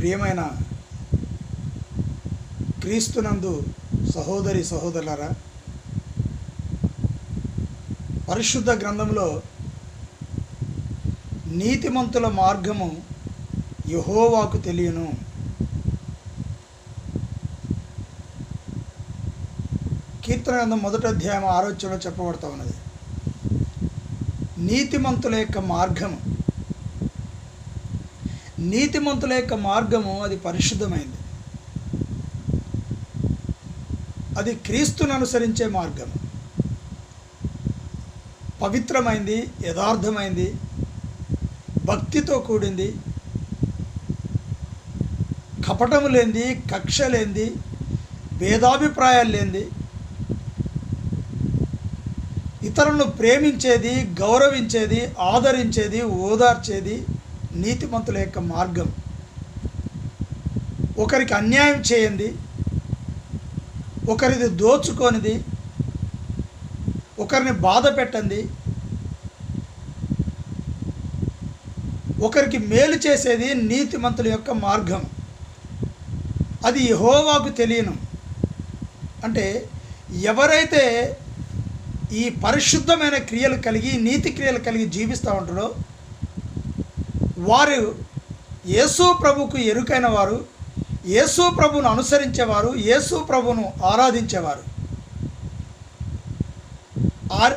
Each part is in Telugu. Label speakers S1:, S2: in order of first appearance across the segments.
S1: ప్రియమైన క్రీస్తునందు సహోదరి సహోదరులరా పరిశుద్ధ గ్రంథంలో నీతిమంతుల మార్గము యహోవాకు తెలియను. కీర్తన గ్రంథం మొదటి అధ్యాయం ఆరోచనలో చెప్పబడతా ఉన్నది. నీతిమంతుల యొక్క మార్గము నీతిమంతుల యొక్క మార్గము అది పరిశుద్ధమైంది. అది క్రీస్తును అనుసరించే మార్గం పవిత్రమైంది యథార్థమైంది భక్తితో కూడింది కపటము లేనిది కక్ష లేనిది భేదాభిప్రాయాలు లేనిది ఇతరులను ప్రేమించేది గౌరవించేది ఆదరించేది ఓదార్చేది నీతిమంతుల యొక్క మార్గం. ఒకరికి అన్యాయం చేయండి ఒకరిది దోచుకోనిది ఒకరిని బాధ పెట్టండి ఒకరికి మేలు చేసేది నీతిమంతుల యొక్క మార్గం. అది యహోవాకు తెలియను. అంటే ఎవరైతే ఈ పరిశుద్ధమైన క్రియలు కలిగి నీతి క్రియలు కలిగి జీవిస్తూ ఉంటారో వారు యేసు ప్రభుకు ఎరుకైన వారు యేసు ప్రభును అనుసరించేవారు యేసు ప్రభును ఆరాధించేవారు.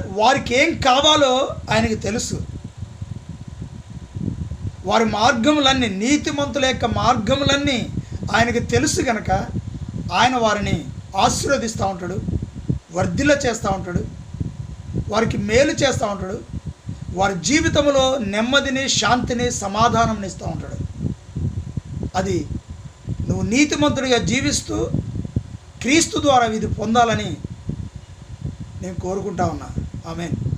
S1: వారికి ఏం కావాలో ఆయనకి తెలుసు. వారి మార్గములన్నీ నీతిమంతుల యొక్క మార్గములన్నీ ఆయనకి తెలుసు గనక ఆయన వారిని ఆశీర్వదిస్తూ ఉంటాడు వర్ధిల్ల చేస్తూ ఉంటాడు వారికి మేలు చేస్తూ ఉంటాడు వారి జీవితంలో నెమ్మదిని శాంతిని సమాధానం ఇస్తూ ఉంటాడు. అది నువ్వు నీతిమంతుడిగా జీవిస్తూ క్రీస్తు ద్వారా ఇది పొందాలని నేను కోరుకుంటా ఉన్నా. ఆమెన్.